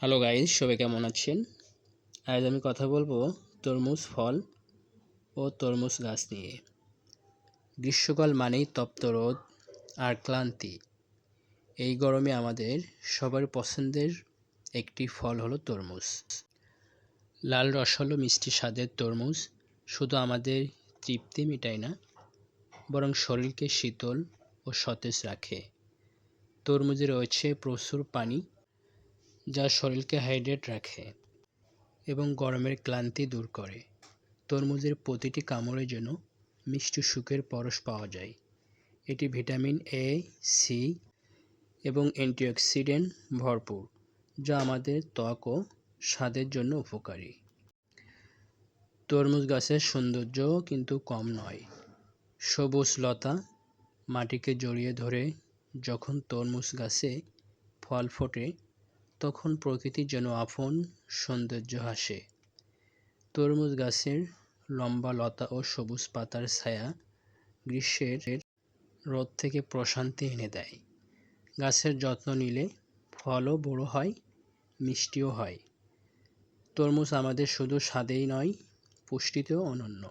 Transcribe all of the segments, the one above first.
Hello guys সবাই কেমন আছেন? আজ আমি কথা বলব তরমুজ ফল ও তরমুজ গাছ নিয়ে। গ্রীষ্মকাল মানেই তপ্ত রোদ আর ক্লান্তি। এই গরমে আমাদের সবার পছন্দের একটি ফল হলো তরমুজ। লাল রসালো মিষ্টি স্বাদের তরমুজ। শুধু আমাদের তৃপ্তি মেটায় না, বরং শরীরকে শীতল ও সতেজ রাখে। তরমুজে রয়েছে প্রচুর পানি যা শরীরকে হাইড্রেট রাখে এবং গরমের ক্লান্তি দূর করে। তরমুজের প্রতিটি কামড়ে যেন মিষ্টি সুখের পরশ পাওয়া যায়। এটি ভিটামিন এ সি এবং অ্যান্টিঅক্সিডেন্ট ভরপুর, যা আমাদের ত্বক ও স্বাদের জন্য উপকারী। তরমুজ গাছের সৌন্দর্য কিন্তু কম নয়। সবুজ লতা মাটিকে জড়িয়ে ধরে যখন তরমুজ গাছে ফল ফোটে তখন প্রকৃতি যেন আপন, সৌন্দর্য হাসে। তরমুজ গাছের লম্বা লতা ও সবুজ পাতার ছায়া গ্রীষ্মের রোদ থেকে প্রশান্তি এনে দেয়। গাছের যত্ন নিলে ফলও বড় হয়, মিষ্টিও হয়। তরমুজ আমাদের শুধু স্বাদেই নয়, পুষ্টিতেও অনন্য।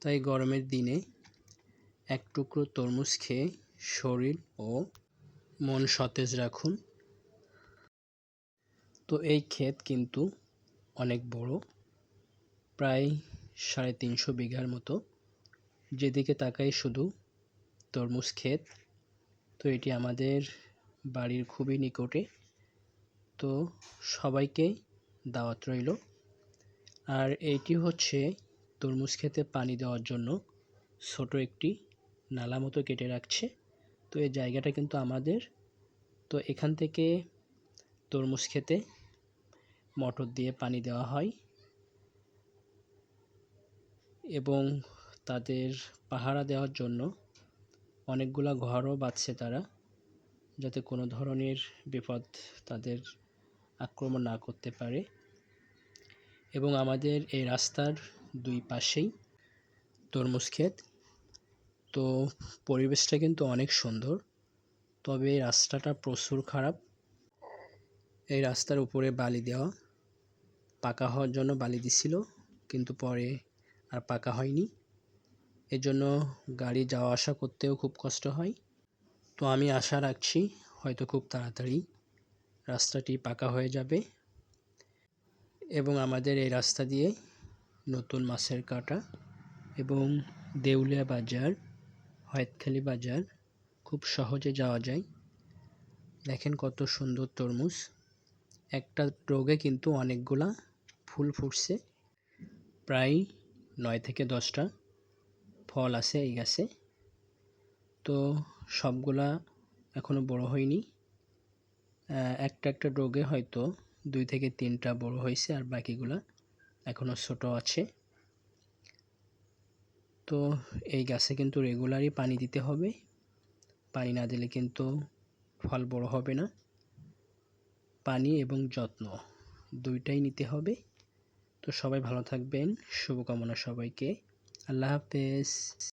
তাই গরমের দিনে এক টুকরো তরমুজ খেয়ে শরীর ও মন সতেজ রাখুন। তো এই ক্ষেত কিন্তু অনেক বড়, প্রায় সাড়ে তিনশো বিঘার মতো। যেদিকে তাকাই শুধু তরমুজ ক্ষেত, তো এটি আমাদের বাড়ির খুবই নিকটে। তো সবাইকে দাওয়াত রইল। আর এইটি হচ্ছে তরমুজ খেতে পানি দেওয়ার জন্য ছোট একটি নালা মতো কেটে রাখছে। তো এই জায়গাটা কিন্তু আমাদের। তো এখান থেকে তরমুজ খেতে মোটর দিয়ে পানি দেওয়া হয় এবং তাদের পাহারা দেওয়ার জন্য অনেকগুলা ঘরও বাঁধছে তারা যাতে কোনো ধরনের বিপদ তাদের আক্রমণ না করতে পারে। এবং আমাদের এই রাস্তার দুই পাশেই তরমুজ ক্ষেত। তো পরিবেশটা কিন্তু অনেক সুন্দর, তবে এই রাস্তাটা প্রচুর খারাপ। এই রাস্তার উপরে বালি দেওয়া। পাকা হওয়ার জন্য বালি দিছিল, কিন্তু পরে আর পাকা হয়নি। এজন্য গাড়ি যাওয়া আসা করতেও খুব কষ্ট হয়। তো আমি আশা রাখছি হয়তো খুব তাড়াতাড়ি রাস্তাটি পাকা হয়ে যাবে এবং আমাদের এই রাস্তা দিয়ে নতুন মাছের কাটা এবং দেউলিয়া বাজার, হয়তখালি বাজার খুব সহজে যাওয়া যায়। দেখেন কত সুন্দর তরমুজ। একটা রোগে কিন্তু অনেকগুলা ফুল ফুটছে। প্রায় নয় থেকে দশটা ফল আছে এই গাছে। তো সবগুলা এখনও বড় হয়নি। একটা একটা রোগে হয়তো দুই থেকে তিনটা বড় হয়েছে আর বাকিগুলা এখনও ছোট আছে। তো এই গাছে কিন্তু রেগুলারই পানি দিতে হবে। পানি না দিলে কিন্তু ফল বড় হবে না। পানি এবং যত্ন দুইটাই নিতে হবে। তো সবাই ভালো থাকবেন। শুভকামনা সবাইকে। আল্লাহ হাফেজ।